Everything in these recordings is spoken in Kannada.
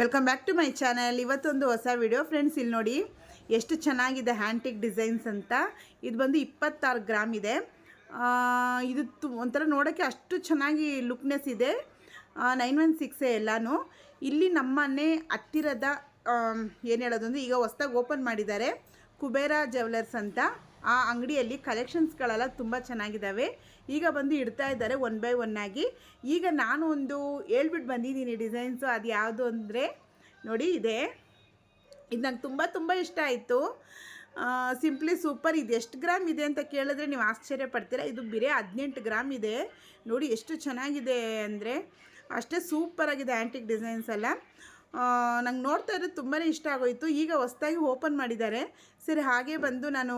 Welcome back to my channel ಇವತ್ತೊಂದು ಹೊಸ ವಿಡಿಯೋ ಫ್ರೆಂಡ್ಸ್ ಇಲ್ಲಿ ನೋಡಿ ಎಷ್ಟು ಚೆನ್ನಾಗಿದೆ ಹ್ಯಾಂಟಿಕ್ ಡಿಸೈನ್ಸ್ ಅಂತ. ಇದು ಬಂದು ಇಪ್ಪತ್ತಾರು ಗ್ರಾಮ್ ಇದೆ. ಇದು ತು ಒಂಥರ ನೋಡೋಕ್ಕೆ ಅಷ್ಟು ಚೆನ್ನಾಗಿ ಲುಕ್ನೆಸ್ ಇದೆ. ನೈನ್ ಒನ್ ಸಿಕ್ಸೇ ಎಲ್ಲನೂ. ಇಲ್ಲಿ ನಮ್ಮನೆ ಹತ್ತಿರದ ಏನು ಹೇಳೋದು ಅಂದರೆ ಈಗ ಹೊಸ್ದಾಗಿ ಓಪನ್ ಮಾಡಿದ್ದಾರೆ. ಕುಬೇರ ಜ್ಯುವೆಲರ್ಸ್ ಅಂತ. ಆ ಅಂಗಡಿಯಲ್ಲಿ ಕಲೆಕ್ಷನ್ಸ್ಗಳೆಲ್ಲ ತುಂಬ ಚೆನ್ನಾಗಿದ್ದಾವೆ ಈಗ ಬಂದು ಇಡ್ತಾ ಇದ್ದಾರೆ ಒನ್ ಬೈ ಒನ್ ಆಗಿ. ಈಗ ನಾನು ಒಂದು ಹೇಳ್ಬಿಟ್ಟು ಬಂದಿದ್ದೀನಿ ಡಿಸೈನ್ಸು ಅದು ಯಾವುದು ಅಂದರೆ ನೋಡಿ ಇದೆ. ಇದು ನಂಗೆ ತುಂಬ ತುಂಬ ಇಷ್ಟ ಆಯಿತು. ಸಿಂಪ್ಲಿ ಸೂಪರ್ ಇದು ಎಷ್ಟು ಗ್ರಾಮ್ ಇದೆ ಅಂತ ಕೇಳಿದ್ರೆ ನೀವು ಆಶ್ಚರ್ಯ ಪಡ್ತೀರಾ. ಇದು ಬಿರೆ ಹದಿನೆಂಟು ಗ್ರಾಮ್ ಇದೆ. ನೋಡಿ ಎಷ್ಟು ಚೆನ್ನಾಗಿದೆ ಅಂದರೆ ಅಷ್ಟೇ ಸೂಪರಾಗಿದೆ ಆ್ಯಂಟಿಕ್ ಡಿಸೈನ್ಸ್ ಎಲ್ಲ. ನಂಗೆ ನೋಡ್ತಾ ಇರೋದು ತುಂಬಾ ಇಷ್ಟ ಆಗೋಯಿತು. ಈಗ ಹೊಸ್ದಾಗಿ ಓಪನ್ ಮಾಡಿದ್ದಾರೆ. ಸರಿ, ಹಾಗೆ ಬಂದು ನಾನು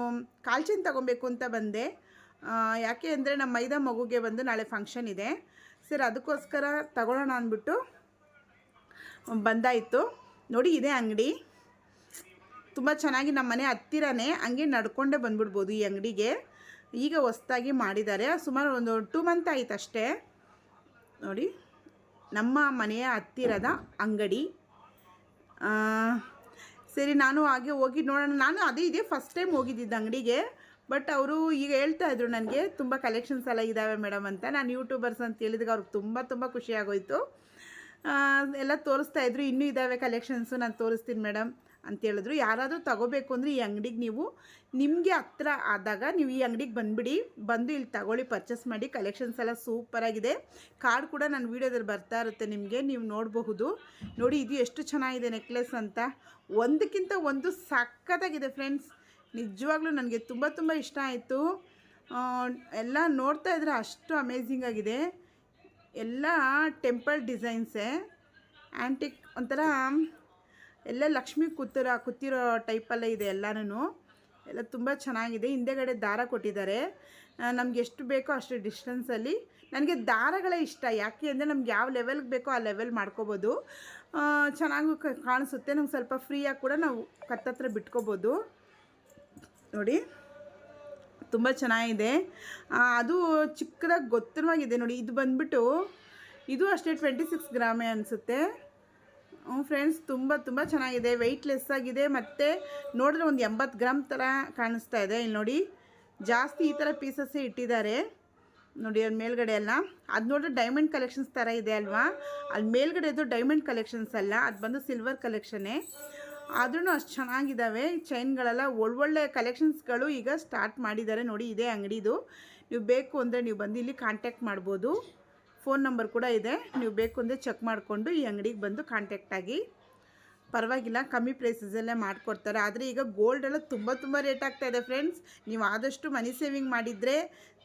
ಕಾಲ್ಚೆನ್ ತೊಗೊಬೇಕು ಅಂತ ಬಂದೆ. ಯಾಕೆ ಅಂದರೆ ನಮ್ಮ ಮೈದಾ ಮಗುಗೆ ಬಂದು ನಾಳೆ ಫಂಕ್ಷನ್ ಇದೆ. ಸರ್, ಅದಕ್ಕೋಸ್ಕರ ತಗೊಳ್ಳೋಣ ಅಂದ್ಬಿಟ್ಟು ಬಂದಾಯಿತು. ನೋಡಿ, ಇದೆ ಅಂಗಡಿ. ತುಂಬ ಚೆನ್ನಾಗಿ ನಮ್ಮ ಮನೆ ಹತ್ತಿರನೇ ಹಂಗೆ ನಡ್ಕೊಂಡೇ ಬಂದ್ಬಿಡ್ಬೋದು ಈ ಅಂಗಡಿಗೆ. ಈಗ ಹೊಸ್ದಾಗಿ ಮಾಡಿದ್ದಾರೆ. ಸುಮಾರು ಒಂದು ಟೂ ಮಂತ್ ಆಯಿತು ಅಷ್ಟೇ ನೋಡಿ, ನಮ್ಮ ಮನೆಯ ಹತ್ತಿರದ ಅಂಗಡಿ. ಸರಿ, ನಾನು ಹಾಗೆ ಹೋಗಿ ನೋಡೋಣ. ನಾನು ಅದೇ ಇದೆ ಫಸ್ಟ್ ಟೈಮ್ ಹೋಗಿದ್ದಿದ್ದು ಅಂಗಡಿಗೆ ಬಟ್ ಅವರು ಈಗ ಹೇಳ್ತಾ ಇದ್ರು ನನಗೆ, ತುಂಬ ಕಲೆಕ್ಷನ್ಸ್ ಎಲ್ಲ ಇದ್ದಾವೆ ಮೇಡಮ್ ಅಂತ. ನಾನು ಯೂಟ್ಯೂಬರ್ಸ್ ಅಂತ ಹೇಳಿದಾಗ ಅವ್ರಿಗೆ ತುಂಬ ತುಂಬ ಖುಷಿಯಾಗೋಯಿತು ಎಲ್ಲ ತೋರಿಸ್ತಾ ಇದ್ರು. ಇನ್ನೂ ಇದ್ದಾವೆ ಕಲೆಕ್ಷನ್ಸು ನಾನು ತೋರಿಸ್ತೀನಿ ಮೇಡಮ್ ಅಂತ ಹೇಳಿದ್ರು. ಯಾರಾದರೂ ತಗೋಬೇಕು ಅಂದರೆ ಈ ಅಂಗಡಿಗೆ ನೀವು ನಿಮಗೆ ಹತ್ರ ಆದಾಗ ನೀವು ಈ ಅಂಗಡಿಗೆ ಬಂದುಬಿಡಿ. ಬಂದು ಇಲ್ಲಿ ತಗೊಳ್ಳಿ, ಪರ್ಚೇಸ್ ಮಾಡಿ. ಕಲೆಕ್ಷನ್ಸ್ ಎಲ್ಲ ಸೂಪರಾಗಿದೆ ಕಾರ್ಡ್ ಕೂಡ ನನ್ನ ವೀಡಿಯೋದಲ್ಲಿ ಬರ್ತಾ ಇರುತ್ತೆ ನಿಮಗೆ, ನೀವು ನೋಡಬಹುದು. ನೋಡಿ, ಇದು ಎಷ್ಟು ಚೆನ್ನಾಗಿದೆ ನೆಕ್ಲೆಸ್ ಅಂತ. ಒಂದಕ್ಕಿಂತ ಒಂದು ಸಖತ್ತಾಗಿದೆ ಫ್ರೆಂಡ್ಸ್. ನಿಜವಾಗ್ಲೂ ನನಗೆ ತುಂಬ ತುಂಬ ಇಷ್ಟ ಆಯಿತು. ಎಲ್ಲ ನೋಡ್ತಾ ಇದ್ರೆ ಅಷ್ಟು ಅಮೇಝಿಂಗ್ ಆಗಿದೆ. ಎಲ್ಲ ಟೆಂಪಲ್ ಡಿಸೈನ್ಸೇ. ಆ್ಯಂಟಿಕ್ ಒಂಥರ ಎಲ್ಲ ಲಕ್ಷ್ಮಿ ಕೂತಿರೋ ಕೂತಿರೋ ಟೈಪಲ್ಲೇ ಇದೆ ಎಲ್ಲನೂ ಎಲ್ಲ ತುಂಬ ಚೆನ್ನಾಗಿದೆ. ಹಿಂದೆಗಡೆ ದಾರ ಕೊಟ್ಟಿದ್ದಾರೆ. ನಮ್ಗೆ ಎಷ್ಟು ಬೇಕೋ ಅಷ್ಟು ಡಿಸ್ಟೆನ್ಸಲ್ಲಿ ನನಗೆ ದಾರಗಳೇ ಇಷ್ಟ. ಯಾಕೆ ಅಂದರೆ ನಮ್ಗೆ ಯಾವ ಲೆವೆಲ್ಗೆ ಬೇಕೋ ಆ ಲೆವೆಲ್ ಮಾಡ್ಕೋಬೋದು. ಚೆನ್ನಾಗೂ ಕಾಣಿಸುತ್ತೆ. ನಮ್ಗೆ ಸ್ವಲ್ಪ ಫ್ರೀಯಾಗಿ ಕೂಡ ನಾವು ಕತ್ತತ್ರ ಬಿಟ್ಕೋಬೋದು. ನೋಡಿ. ತುಂಬ ಚೆನ್ನಾಗಿದೆ. ಅದು ಚಿಕ್ಕದಾಗಿ ಗೊತ್ತಿರುವಾಗಿದೆ ನೋಡಿ. ಇದು ಬಂದ್ಬಿಟ್ಟು, ಇದು ಅಷ್ಟೇ ಟ್ವೆಂಟಿ ಸಿಕ್ಸ್ ಗ್ರಾಮೇ ಅನಿಸುತ್ತೆ. ಹ್ಞೂ ಫ್ರೆಂಡ್ಸ್, ತುಂಬ ತುಂಬ ಚೆನ್ನಾಗಿದೆ. ವೆಯ್ಟ್ಲೆಸ್ ಆಗಿದೆ. ಮತ್ತು ನೋಡಿದ್ರೆ ಒಂದು ಎಂಬತ್ತು ಗ್ರಾಮ್ ಥರ ಕಾಣಿಸ್ತಾ ಇದೆ. ಇಲ್ಲಿ ನೋಡಿ, ಜಾಸ್ತಿ ಈ ಥರ ಪೀಸಸ್ಸೇ ಇಟ್ಟಿದ್ದಾರೆ. ನೋಡಿ ಅಲ್ಲಿ ಮೇಲ್ಗಡೆ ಎಲ್ಲ ಅದು ನೋಡಿದ್ರೆ ಡೈಮಂಡ್ ಕಲೆಕ್ಷನ್ಸ್ ಥರ ಇದೆ ಅಲ್ವಾ? ಅಲ್ಲಿ ಮೇಲ್ಗಡೆದು ಡೈಮಂಡ್ ಕಲೆಕ್ಷನ್ಸ್ ಅಲ್ಲ. ಅದು ಬಂದು ಸಿಲ್ವರ್ ಕಲೆಕ್ಷನ್ನೇ ಆದ್ರೂ ಅಷ್ಟು ಚೆನ್ನಾಗಿದ್ದಾವೆ ಚೈನ್ಗಳೆಲ್ಲ ಒಳ್ಳೊಳ್ಳೆ ಕಲೆಕ್ಷನ್ಸ್ಗಳು ಈಗ ಸ್ಟಾರ್ಟ್ ಮಾಡಿದ್ದಾರೆ. ನೋಡಿ, ಇದೇ ಅಂಗಡಿದು. ನೀವು ಬೇಕು ಅಂದರೆ ನೀವು ಬಂದು ಇಲ್ಲಿ ಕಾಂಟ್ಯಾಕ್ಟ್ ಮಾಡ್ಬೋದು. ಫೋನ್ ನಂಬರ್ ಕೂಡ ಇದೆ. ನೀವು ಬೇಕು ಅಂದರೆ ಚೆಕ್ ಮಾಡಿಕೊಂಡು ಈ ಅಂಗಡಿಗೆ ಬಂದು ಕಾಂಟ್ಯಾಕ್ಟ್ ಆಗಿ. ಪರವಾಗಿಲ್ಲ, ಕಮ್ಮಿ ಪ್ರೈಸಸಲ್ಲೇ ಮಾಡಿಕೊಡ್ತಾರೆ. ಆದರೆ ಈಗ ಗೋಲ್ಡ್ ಎಲ್ಲ ತುಂಬ ತುಂಬ ರೇಟ್ ಆಗ್ತಾ ಇದೆ ಫ್ರೆಂಡ್ಸ್ ನೀವು ಆದಷ್ಟು ಮನಿ ಸೇವಿಂಗ್ ಮಾಡಿದರೆ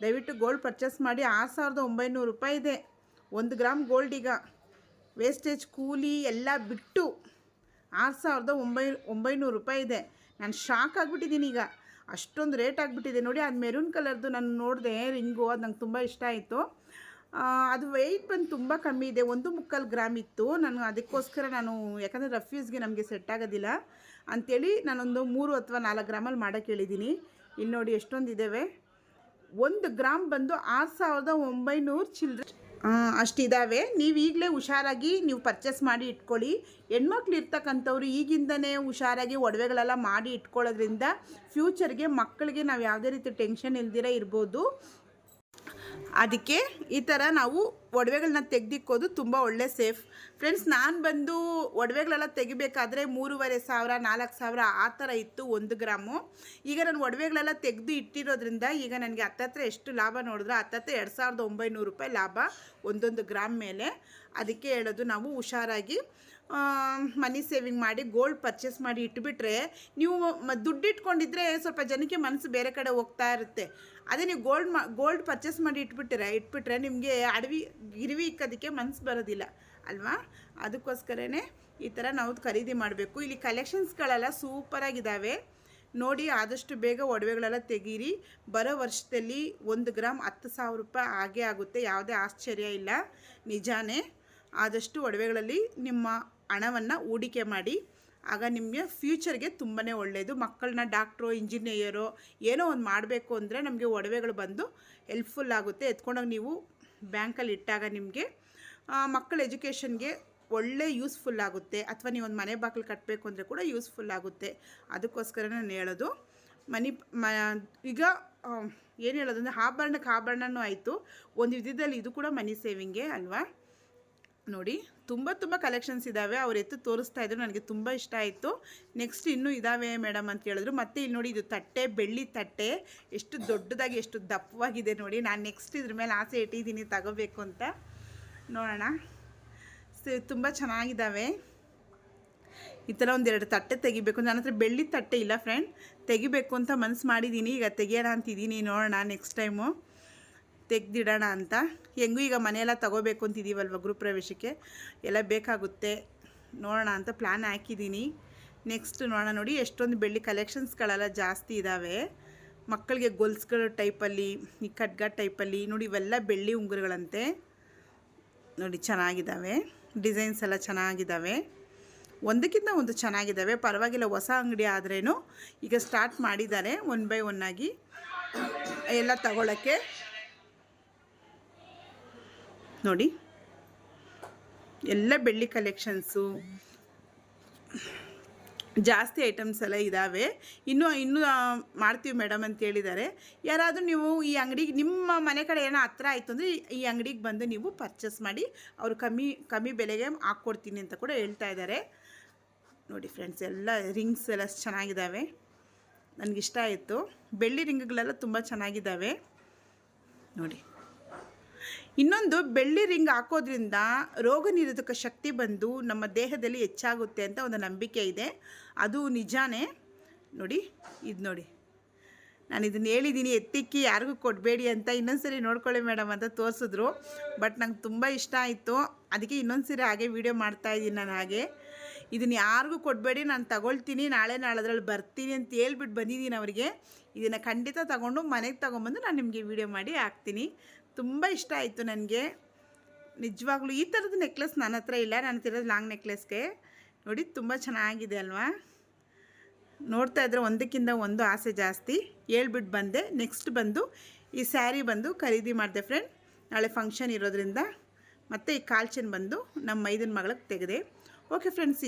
ದಯವಿಟ್ಟು ಗೋಲ್ಡ್ ಪರ್ಚೇಸ್ ಮಾಡಿ. ಆರು ಸಾವಿರದ ಒಂಬೈನೂರು ರೂಪಾಯಿ ಇದೆ. ಒಂದು ಗ್ರಾಮ್ ಗೋಲ್ಡ್ ಈಗ ವೇಸ್ಟೇಜ್ ಕೂಲಿ ಎಲ್ಲ ಬಿಟ್ಟು ಆರು ಸಾವಿರದ ಒಂಬೈ, ಒಂಬೈನೂರು ರೂಪಾಯಿ ಇದೆ. ನಾನು ಶಾಕ್ ಆಗಿಬಿಟ್ಟಿದ್ದೀನಿ ಈಗ. ಅಷ್ಟೊಂದು ರೇಟ್ ಆಗಿಬಿಟ್ಟಿದೆ. ನೋಡಿ, ಅದು ಮೆರೂನ್ ಕಲರ್ದು ನಾನು ನೋಡಿದೆ, ರಿಂಗು, ಅದು ನಂಗೆ ತುಂಬ ಇಷ್ಟ ಆಯಿತು. ಅದು ವೆಯ್ಟ್ ಬಂದು ತುಂಬ ಕಮ್ಮಿ ಇದೆ. ಒಂದು ಮುಕ್ಕಾಲು ಗ್ರಾಮ್ ಇತ್ತು. ನಾನು ಅದಕ್ಕೋಸ್ಕರ ನಾನು, ಯಾಕಂದರೆ ರಫ್ಯೂಸ್ಗೆ ನಮಗೆ ಸೆಟ್ ಆಗೋದಿಲ್ಲ. ಅಂಥೇಳಿ ನಾನೊಂದು ಮೂರು ಅಥವಾ ನಾಲ್ಕು ಗ್ರಾಮಲ್ಲಿ ಮಾಡೋಕ್ಕೆ ಹೇಳಿದ್ದೀನಿ ಇಲ್ಲಿ ನೋಡಿ ಎಷ್ಟೊಂದು ಇದ್ದಾವೆ ಒಂದು ಗ್ರಾಮ್ ಬಂದು ಆರು ಸಾವಿರದ ಒಂಬೈನೂರು ಚಿಲ್ಡ್ರ ಅಷ್ಟಿದ್ದಾವೆ ನೀವು ಈಗಲೇ ಹುಷಾರಾಗಿ ನೀವು ಪರ್ಚೇಸ್ ಮಾಡಿ ಇಟ್ಕೊಳ್ಳಿ. ಹೆಣ್ಮಕ್ಳು ಇರ್ತಕ್ಕಂಥವ್ರು ಈಗಿಂದನೇ ಹುಷಾರಾಗಿ ಒಡವೆಗಳೆಲ್ಲ ಮಾಡಿ ಇಟ್ಕೊಳ್ಳೋದ್ರಿಂದ ಫ್ಯೂಚರ್ಗೆ ಮಕ್ಕಳಿಗೆ ನಾವು ಯಾವುದೇ ರೀತಿ ಟೆನ್ಷನ್ ಇಲ್ದಿರ ಇರ್ಬೋದು. ಅದಕ್ಕೆ ಈ ಥರ ನಾವು ಒಡವೆಗಳನ್ನ ತೆಗೆದಿಕ್ಕೋದು ತುಂಬ ಒಳ್ಳೆ ಸೇಫ್. ಫ್ರೆಂಡ್ಸ್, ನಾನು ಬಂದು ಒಡವೆಗಳೆಲ್ಲ ತೆಗಿಬೇಕಾದ್ರೆ ಮೂರುವರೆ ಸಾವಿರ, ನಾಲ್ಕು ಸಾವಿರ ಆ ಥರ ಇತ್ತು ಒಂದು ಗ್ರಾಮು. ಈಗ ನಾನು ಒಡವೆಗಳೆಲ್ಲ ತೆಗೆದು ಇಟ್ಟಿರೋದ್ರಿಂದ ಈಗ ನನಗೆ ಹತ್ತತ್ರ ಎಷ್ಟು ಲಾಭ ನೋಡಿದ್ರೆ ಹತ್ತತ್ರ ಎರಡು ಸಾವಿರದ ಒಂಬೈನೂರು ರೂಪಾಯಿ ಲಾಭ ಒಂದೊಂದು ಗ್ರಾಮ್ ಮೇಲೆ. ಅದಕ್ಕೆ ಹೇಳೋದು ನಾವು ಹುಷಾರಾಗಿ ಮನಿ ಸೇವಿಂಗ್ ಮಾಡಿ, ಗೋಲ್ಡ್ ಪರ್ಚೇಸ್ ಮಾಡಿ ಇಟ್ಬಿಟ್ರೆ ನೀವು ದುಡ್ಡು ಇಟ್ಕೊಂಡಿದ್ರೆ ಸ್ವಲ್ಪ ಜನಕ್ಕೆ ಮನಸ್ಸು ಬೇರೆ ಕಡೆ ಹೋಗ್ತಾ ಇರುತ್ತೆ. ಅದೇ ನೀವು ಗೋಲ್ಡ್ ಮಾ, ಗೋಲ್ಡ್ ಪರ್ಚೇಸ್ ಮಾಡಿ ಇಟ್ಬಿಟ್ಟಿರ, ಇಟ್ಬಿಟ್ರೆ ನಿಮಗೆ ಅಡವಿ ಗಿರಿವಿ ಇಕ್ಕೋದಕ್ಕೆ ಮನಸ್ಸು ಬರೋದಿಲ್ಲ, ಅಲ್ವಾ? ಅದಕ್ಕೋಸ್ಕರನೇ ಈ ಥರ ನಾವು ಖರೀದಿ ಮಾಡಬೇಕು. ಇಲ್ಲಿ ಕಲೆಕ್ಷನ್ಸ್ಗಳೆಲ್ಲ ಸೂಪರಾಗಿದ್ದಾವೆ. ನೋಡಿ, ಆದಷ್ಟು ಬೇಗ ಒಡವೆಗಳೆಲ್ಲ ತೆಗೀರಿ. ಬರೋ ವರ್ಷದಲ್ಲಿ ಒಂದು ಗ್ರಾಮ್ ಹತ್ತು ಸಾವಿರ ರೂಪಾಯಿ ಆಗೇ ಆಗುತ್ತೆ, ಯಾವುದೇ ಆಶ್ಚರ್ಯ ಇಲ್ಲ. ನಿಜಾನೇ, ಆದಷ್ಟು ಒಡವೆಗಳಲ್ಲಿ ನಿಮ್ಮ ಹಣವನ್ನು ಹೂಡಿಕೆ ಮಾಡಿ. ಆಗ ನಿಮಗೆ ಫ್ಯೂಚರ್ಗೆ ತುಂಬಾ ಒಳ್ಳೆಯದು ಮಕ್ಕಳನ್ನ ಡಾಕ್ಟ್ರು, ಇಂಜಿನಿಯರು ಏನೋ ಒಂದು ಮಾಡಬೇಕು ಅಂದರೆ ನಮಗೆ ಒಡವೆಗಳು ಬಂದು ಹೆಲ್ಪ್ಫುಲ್ ಆಗುತ್ತೆ. ಎತ್ಕೊಂಡೋಗಿ ನೀವು ಬ್ಯಾಂಕಲ್ಲಿ ಇಟ್ಟಾಗ ನಿಮಗೆ ಮಕ್ಕಳ ಎಜುಕೇಷನ್ಗೆ ಒಳ್ಳೆ ಯೂಸ್ಫುಲ್ ಆಗುತ್ತೆ. ಅಥವಾ ನೀವು ಒಂದು ಮನೆ ಬಾಗಿಲು ಕಟ್ಟಬೇಕು ಅಂದರೆ ಕೂಡ ಯೂಸ್ಫುಲ್ ಆಗುತ್ತೆ. ಅದಕ್ಕೋಸ್ಕರ ನಾನು ಹೇಳೋದು, ಮನಿ, ಮ, ಈಗ ಏನು ಹೇಳೋದು ಅಂದರೆ ಆಭರಣಕ್ಕೆ ಆಭರಣನೂ ಆಯಿತು. ಒಂದು ವಿಧದಲ್ಲಿ ಇದು ಕೂಡ ಮನಿ ಸೇವಿಂಗೇ ಅಲ್ವಾ? ನೋಡಿ, ತುಂಬ ತುಂಬ ಕಲೆಕ್ಷನ್ಸ್ ಇದ್ದಾವೆ ಅವ್ರು ಎತ್ತು ತೋರಿಸ್ತಾ ಇದ್ರು, ನನಗೆ ತುಂಬ ಇಷ್ಟ ಆಯಿತು. ನೆಕ್ಸ್ಟ್ ಇನ್ನೂ ಇದ್ದಾವೆ ಮೇಡಮ್ ಅಂತ ಹೇಳಿದ್ರು ಮತ್ತೆ ಇಲ್ಲಿ ನೋಡಿ, ಇದು ತಟ್ಟೆ, ಬೆಳ್ಳಿ ತಟ್ಟೆ. ಎಷ್ಟು ದೊಡ್ಡದಾಗಿ, ಎಷ್ಟು ದಪ್ಪವಾಗಿದೆ ನೋಡಿ. ನಾನು ನೆಕ್ಸ್ಟ್ ಇದ್ರ ಮೇಲೆ ಆಸೆ ಇಟ್ಟಿದ್ದೀನಿ, ತಗೋಬೇಕು ಅಂತ. ನೋಡೋಣ. ಸೊ, ತುಂಬ ಚೆನ್ನಾಗಿದ್ದಾವೆ ಈ ಥರ ಒಂದೆರಡು ತಟ್ಟೆ ತೆಗಿಬೇಕು. ನನ್ನ ಹತ್ರ ಬೆಳ್ಳಿ ತಟ್ಟೆ ಇಲ್ಲ ಫ್ರೆಂಡ್ ತೆಗಿಬೇಕು ಅಂತ ಮನಸ್ಸು ಮಾಡಿದ್ದೀನಿ ಈಗ ತೆಗಿಯೋಣ ಅಂತಿದ್ದೀನಿ ನೋಡೋಣ ನೆಕ್ಸ್ಟ್ ಟೈಮು ತೆಗ್ದಿಡೋಣ ಅಂತ. ಹೆಂಗೂ ಈಗ ಮನೆಯೆಲ್ಲ ತಗೋಬೇಕು ಅಂತಿದ್ದೀವಲ್ವ ಗೃಹ ಪ್ರವೇಶಕ್ಕೆ? ಎಲ್ಲ ಬೇಕಾಗುತ್ತೆ. ನೋಡೋಣ ಅಂತ ಪ್ಲ್ಯಾನ್ ಹಾಕಿದ್ದೀನಿ. ನೆಕ್ಸ್ಟ್ ನೋಡೋಣ ನೋಡಿ, ಎಷ್ಟೊಂದು ಬೆಳ್ಳಿ ಕಲೆಕ್ಷನ್ಸ್ಗಳೆಲ್ಲ ಜಾಸ್ತಿ ಇದ್ದಾವೆ ಮಕ್ಕಳಿಗೆ ಗೊಲ್ಸ್ಗಳ ಟೈಪಲ್ಲಿ ಈ ಖಡ್ಗ ಟೈಪಲ್ಲಿ ನೋಡಿ ಇವೆಲ್ಲ ಬೆಳ್ಳಿ ಉಂಗುರಗಳಂತೆ. ನೋಡಿ ಚೆನ್ನಾಗಿದ್ದಾವೆ ಡಿಸೈನ್ಸ್ ಎಲ್ಲ ಚೆನ್ನಾಗಿದ್ದಾವೆ ಒಂದಕ್ಕಿಂತ ಒಂದು ಚೆನ್ನಾಗಿದ್ದಾವೆ ಪರವಾಗಿಲ್ಲ, ಹೊಸ ಅಂಗಡಿ ಆದ್ರೇನು ಈಗ ಸ್ಟಾರ್ಟ್ ಮಾಡಿದ್ದಾರೆ. ಒನ್ ಬೈ ಒನ್ನಾಗಿ ಎಲ್ಲ ತಗೊಳ್ಳೋಕ್ಕೆ ನೋಡಿ. ಎಲ್ಲ ಬೆಳ್ಳಿ ಕಲೆಕ್ಷನ್ಸು ಜಾಸ್ತಿ ಐಟಮ್ಸ್ ಎಲ್ಲ ಇದ್ದಾವೆ ಇನ್ನೂ ಇನ್ನೂ ಮಾಡ್ತೀವಿ ಮೇಡಮ್ ಅಂತ ಹೇಳಿದ್ದಾರೆ. ಯಾರಾದರೂ ನೀವು ಈ ಅಂಗಡಿಗೆ, ನಿಮ್ಮ ಮನೆ ಕಡೆ ಏನೋ ಹತ್ರ ಆಯಿತು ಅಂದರೆ ಈ ಅಂಗಡಿಗೆ ಬಂದು ನೀವು ಪರ್ಚೇಸ್ ಮಾಡಿ ಅವರು ಕಮ್ಮಿ ಕಮ್ಮಿ ಬೆಲೆಗೆ ಹಾಕ್ಕೊಡ್ತೀನಿ ಅಂತ ಕೂಡ ಹೇಳ್ತಾ ಇದ್ದಾರೆ. ನೋಡಿ ಫ್ರೆಂಡ್ಸ್ ಎಲ್ಲ ರಿಂಗ್ಸ್ ಎಲ್ಲ ಚೆನ್ನಾಗಿದ್ದಾವೆ ನನಗಿಷ್ಟ ಆಯಿತು. ಬೆಳ್ಳಿ ರಿಂಗ್ಗಳೆಲ್ಲ ತುಂಬ ಚೆನ್ನಾಗಿದ್ದಾವೆ ನೋಡಿ. ಇನ್ನೊಂದು ಬೆಳ್ಳಿ ರಿಂಗ್ ಹಾಕೋದ್ರಿಂದ ರೋಗ ನಿರೋಧಕ ಶಕ್ತಿ ಬಂದು ನಮ್ಮ ದೇಹದಲ್ಲಿ ಹೆಚ್ಚಾಗುತ್ತೆ ಅಂತ ಒಂದು ನಂಬಿಕೆ ಇದೆ. ಅದು ನಿಜಾನೇ? ನೋಡಿ, ಇದು ನೋಡಿ. ನಾನು ಇದನ್ನು ಹೇಳಿದ್ದೀನಿ ಎತ್ತಿಕ್ಕಿ ಯಾರಿಗೂ ಕೊಡಬೇಡಿ ಅಂತ ಇನ್ನೊಂದ್ಸರಿ ನೋಡ್ಕೊಳ್ಳಿ ಮೇಡಮ್ ಅಂತ ತೋರಿಸಿದ್ರು. ಬಟ್ ನಂಗೆ ತುಂಬ ಇಷ್ಟ ಆಯಿತು. ಅದಕ್ಕೆ ಇನ್ನೊಂದ್ಸರಿ ಹಾಗೆ ವೀಡಿಯೋ ಮಾಡ್ತಾ ಇದ್ದೀನಿ ನಾನು ಹಾಗೆ. ಇದನ್ನು ಯಾರಿಗೂ ಕೊಡಬೇಡಿ, ನಾನು ತಗೊಳ್ತೀನಿ, ನಾಳೆ ನಾಳದ್ರಲ್ಲಿ ಬರ್ತೀನಿ ಅಂತ ಹೇಳ್ಬಿಟ್ಟು ಬಂದಿದ್ದೀನಿ ಅವರಿಗೆ. ಇದನ್ನು ಖಂಡಿತ ತಗೊಂಡು ಮನೆಗೆ ತೊಗೊಂಬಂದು ನಾನು ನಿಮಗೆ ವೀಡಿಯೋ ಮಾಡಿ ಹಾಕ್ತೀನಿ. ತುಂಬ ಇಷ್ಟ ಆಯಿತು ನನಗೆ. ನಿಜವಾಗ್ಲೂ ಈ ಥರದ ನೆಕ್ಲೆಸ್ ನನ್ನ ಹತ್ರ ಇಲ್ಲ ನನ್ನ ಹತ್ರ ಲಾಂಗ್ ನೆಕ್ಲೆಸ್ಗೆ. ನೋಡಿ, ತುಂಬ ಚೆನ್ನಾಗಿದೆ ಅಲ್ವಾ? ನೋಡ್ತಾ ಇದ್ರೆ ಒಂದಕ್ಕಿಂತ ಒಂದು ಆಸೆ ಜಾಸ್ತಿ. ಹೇಳ್ಬಿಟ್ಟು ಬಂದೆ. ನೆಕ್ಸ್ಟ್ ಬಂದು ಈ ಸ್ಯಾರಿ ಬಂದು ಖರೀದಿ ಮಾಡಿದೆ ಫ್ರೆಂಡ್. ನಾಳೆ ಫಂಕ್ಷನ್ ಇರೋದ್ರಿಂದ ಮತ್ತು ಈ ಕಾಲ್ಚನ್ ಬಂದು ನಮ್ಮ ಮೈದನ ಮಗಳಿಗೆ ತೆಗೆದೆ. Okay friends